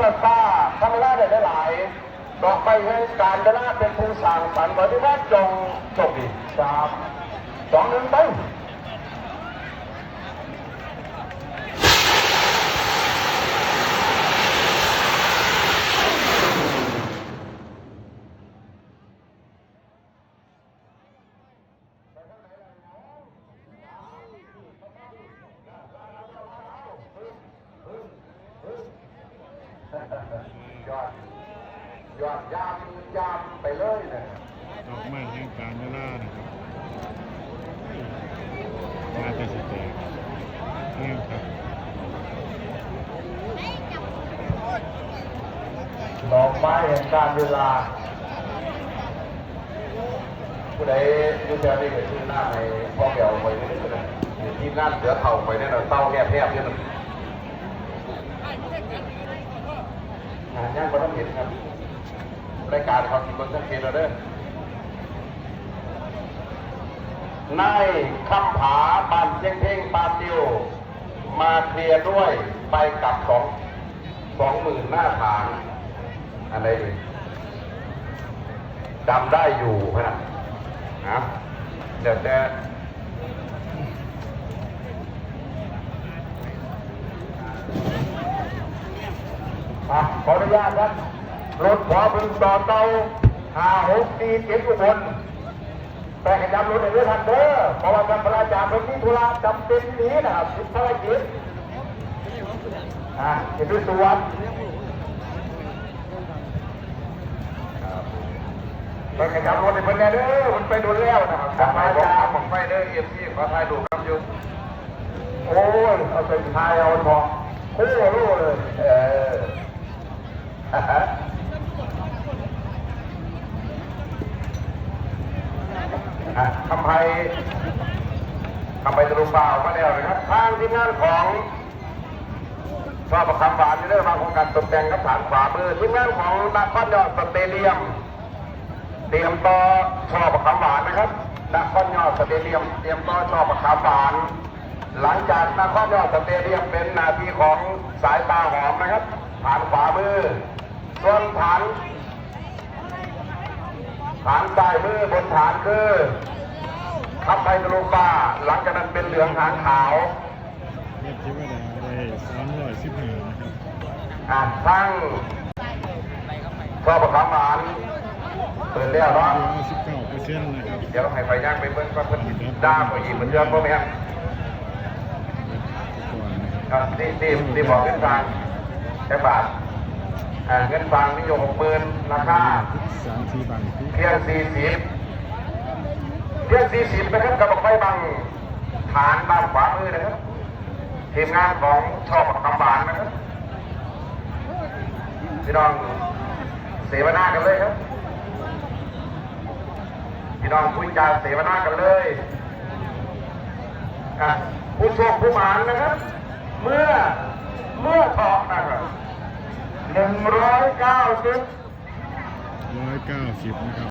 เกิดฟ้าทำเวลาได้หลายดอกไม้ให้การเวลาเป็นผู้สร้างสรรค์บริวัติจงจบดีสามสองหนึ่งไป ยอดยอดยามยามไปเลยนะดอกไม้แห่งการเวลานะครับมาแต่สิแตกแห้งครับดอกไม้แห่งการเวลาผู้ใดอยูแถวนี้ก็ชื่อหน้าในพ่อแก้วไปนี่เลยอยู่ที่งานเสือเท่าไปเนี่ยเราเต้าแง่แทบเนี่ยมัน หาย่างก็ต้องเห็นครับ รายการความจริงบนสังเกตเราเด้อนายคำผาบานเชียงเพ่งปาติวมาเคลียร์ด้วยไปกับสองสองหมื่นหน้าฐานอะไรจำได้อยู่ขนาดนะเดี๋ยวแต่อะ ขออนุญาตครับรถขอพึงต่อเตาห้าหกสี่เจ็ดอุบลแต่ขยับรถในเรื่องทันเด้อเพราะว่าการประจานรถที่ธุระจำเป็นนี้นะครับทิศภารกิจอ่าเห็นด้วยตัวไปขยับรถในเพิ่นแน่เด้อมันไปโดนแล้วนะครับกลับมาจ้าผมไปเด้อเอฟซีขอถ่ายรูปครับอยู่โอ้ยเอาไปถ่ายเอาพอโอ้โหเลย เออ อะคำไพคำไพตะลุมบ่ามาแล้วนะครับทางทีมงานของชอบประคำหวานที่เริ่มมาของการตกแต่งกับฐานขวามือทีมงานของนักคอนยอดสเตเดียม เตรียมต่อชอบประคำหวานนะครับนักคอนยอดสเตเดียม เตรียมต่อชอบประคำหวาน หลังจากนักคอนยอดสเตเดียมเป็นหนาทีของสายตาหอมนะครับฐานขวามือส่วนฐานฐานซ้มือบนฐานคือ ทับไทยตะลุฟ้าหลังจากนั้นเป็นเหลืองหางขาวเม็ดที่ว่าได้สามร้อยสิบห้านะครับอ่านทั้งชอบประคำหวานเปิดแล้วเนาะร้อยสิบเก้าเปอร์เซ็นต์นะครับเดี๋ยวเราให้ไฟย่างไปเบิ่งว่าเพิ่นด้ามไปยิงเหมือนเดิมบ่แม่นก่อนนะครับครับที่ที่ที่บอกเงินฟางแค่บาทอ่าเงินฟางนี่อยู่หกหมื่นราคาสามสี่บาทที่เพียงสี่สิบ เพียงสี่สิบนะครับกระบอกไฟบังฐานด้านขวามือนะครับทีมงานของชอบคำบานนะครับพี่น้องเสวนากันเลยครับพี่น้องคุยจาเสวนากันเลยผู้โชคผู้หมานนะครับ เมื่อเมื่อทองนะครับหนึ่งร้อยเก้าสิบร้อยเก้าสิบนะครับ